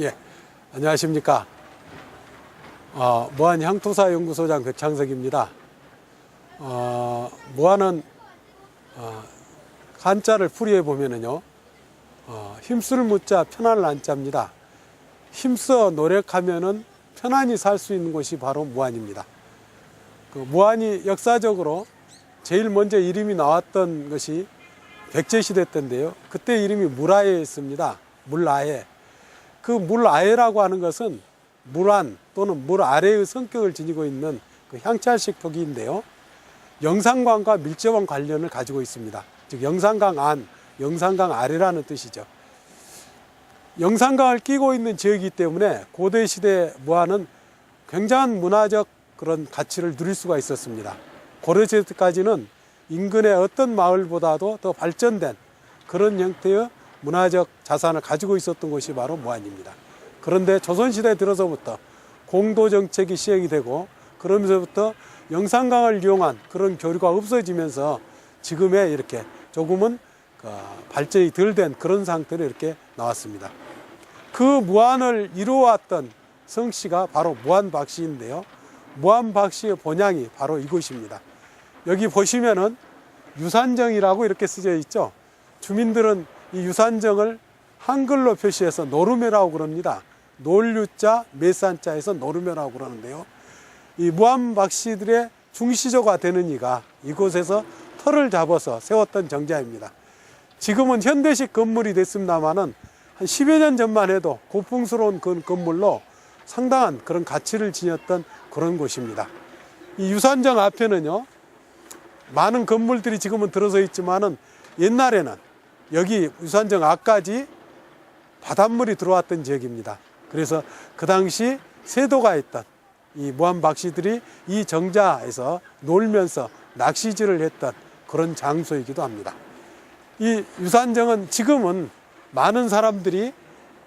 예, 안녕하십니까. 어, 무한 향토사 연구소장 백창석입니다. 어, 무한은 어, 한자를 풀이해 보면은요, 어, 힘쓸 무자 편안을 한자입니다. 힘써 노력하면은 편안히 살 수 있는 곳이 바로 무한입니다. 그 무한이 역사적으로 제일 먼저 이름이 나왔던 것이 백제시대 때인데요. 그때 이름이 물아예였습니다. 물아예. 그 물아예라고 하는 것은 물안 또는 물 아래의 성격을 지니고 있는 그 향찰식 표기인데요. 영산강과 밀접한 관련을 가지고 있습니다. 즉 영산강 안, 영산강 아래라는 뜻이죠. 영산강을 끼고 있는 지역이기 때문에 고대 시대 무안은 굉장한 문화적 그런 가치를 누릴 수가 있었습니다. 고려 시대까지는 인근의 어떤 마을보다도 더 발전된 그런 형태의 문화적 자산을 가지고 있었던 곳이 바로 무안입니다. 그런데 조선시대에 들어서부터 공도 정책이 시행이 되고 그러면서부터 영산강을 이용한 그런 교류가 없어지면서 지금의 이렇게 조금은 그 발전이 덜 된 그런 상태로 이렇게 나왔습니다. 그 무안을 이루어왔던 성씨가 바로 무안박씨인데요. 무안박씨의 본향이 바로 이곳입니다. 여기 보시면은 유산정이라고 이렇게 쓰여 있죠. 주민들은 이 유산정을 한글로 표시해서 노루매라고 그럽니다. 놀유자, 매산자에서 노루매라고 그러는데요. 이 무안박씨들의 중시조가 되는 이가 이곳에서 터를 잡아서 세웠던 정자입니다. 지금은 현대식 건물이 됐습니다마는 한 10여 년 전만 해도 고풍스러운 그 건물로 상당한 그런 가치를 지녔던 그런 곳입니다. 이 유산정 앞에는요, 많은 건물들이 지금은 들어서 있지만은 옛날에는 여기 유산정 앞까지 바닷물이 들어왔던 지역입니다. 그래서 그 당시 세도가 있던 이 무한 박씨들이 이 정자에서 놀면서 낚시질을 했던 그런 장소이기도 합니다. 이 유산정은 지금은 많은 사람들이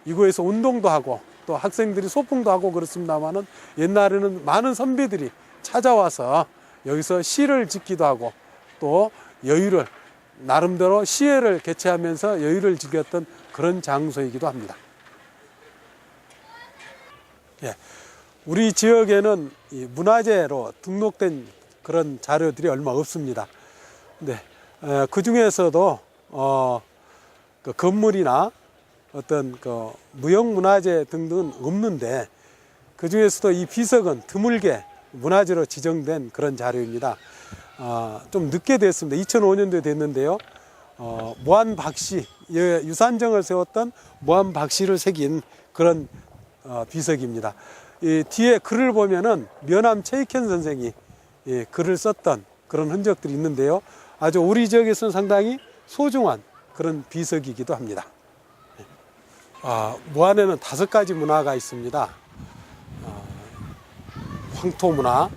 이곳에서 운동도 하고 또 학생들이 소풍도 하고 그렇습니다만은 옛날에는 많은 선비들이 찾아와서 여기서 시를 짓기도 하고 또 여유를 나름대로 시회를 개최하면서 여유를 즐겼던 그런 장소이기도 합니다. 예, 우리 지역에는 이 문화재로 등록된 그런 자료들이 얼마 없습니다. 근데 그 중에서도 어, 그 건물이나 어떤 그 무형문화재 등등은 없는데 그 중에서도 이 비석은 드물게 문화재로 지정된 그런 자료입니다. 어, 좀 늦게 됐습니다. 2005년도에 됐는데요. 어, 무한 박씨, 예, 유산정을 세웠던 무한 박씨를 새긴 그런 어, 비석입니다. 이 뒤에 글을 보면은 면함 최익현 선생이 예, 글을 썼던 그런 흔적들이 있는데요. 아주 우리 지역에서는 상당히 소중한 그런 비석이기도 합니다. 아, 무안에는 다섯 가지 문화가 있습니다. 어, 황토 문화,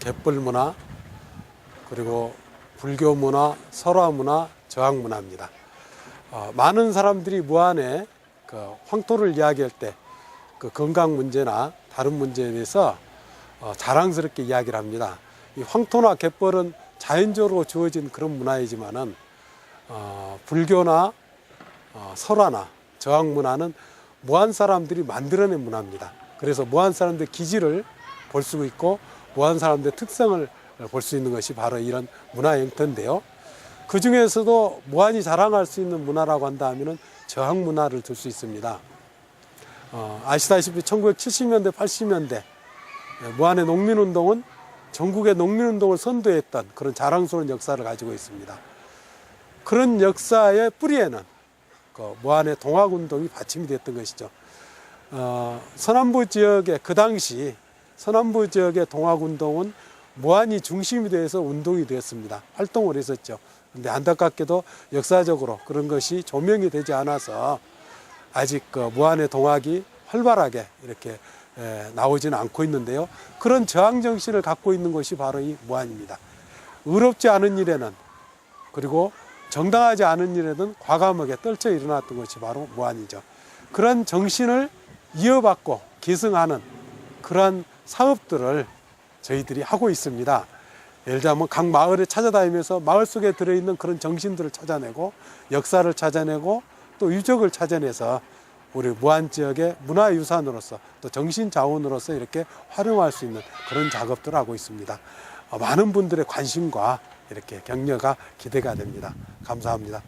갯벌 문화, 그리고 불교 문화, 설화 문화, 저항 문화입니다. 어, 많은 사람들이 무안에 그 황토를 이야기할 때 그 건강 문제나 다른 문제에 대해서 어, 자랑스럽게 이야기를 합니다. 이 황토나 갯벌은 자연적으로 주어진 그런 문화이지만은 어, 불교나 어, 설화나 저항 문화는 무한 사람들이 만들어낸 문화입니다. 그래서 무한 사람들의 기질을 볼 수 있고 무한 사람들의 특성을 볼 수 있는 것이 바로 이런 문화 형태인데요. 그 중에서도 무한이 자랑할 수 있는 문화라고 한다면은 저항 문화를 들 수 있습니다. 어, 아시다시피 1970년대, 80년대 무한의 농민운동은 전국의 농민운동을 선도했던 그런 자랑스러운 역사를 가지고 있습니다. 그런 역사의 뿌리에는 그 무한의 동학운동이 받침이 됐던 것이죠. 어, 서남부 지역의 그 당시 서남부 지역의 동학운동은 무한이 중심이 돼서 운동이 되었습니다. 활동을 했었죠. 근데 안타깝게도 역사적으로 그런 것이 조명이 되지 않아서 아직 그 무한의 동학이 활발하게 이렇게 에, 나오지는 않고 있는데요. 그런 저항 정신을 갖고 있는 것이 바로 이 무한입니다. 의롭지 않은 일에는 그리고 정당하지 않은 일에는 과감하게 떨쳐 일어났던 것이 바로 무한이죠. 그런 정신을 이어받고 계승하는 그러한 사업들을 저희들이 하고 있습니다. 예를 들면 각 마을에 찾아다니면서 마을 속에 들어있는 그런 정신들을 찾아내고 역사를 찾아내고 또 유적을 찾아내서 우리 무안 지역의 문화유산으로서 또 정신자원으로서 이렇게 활용할 수 있는 그런 작업들을 하고 있습니다. 어, 많은 분들의 관심과 이렇게 격려가 기대가 됩니다. 감사합니다.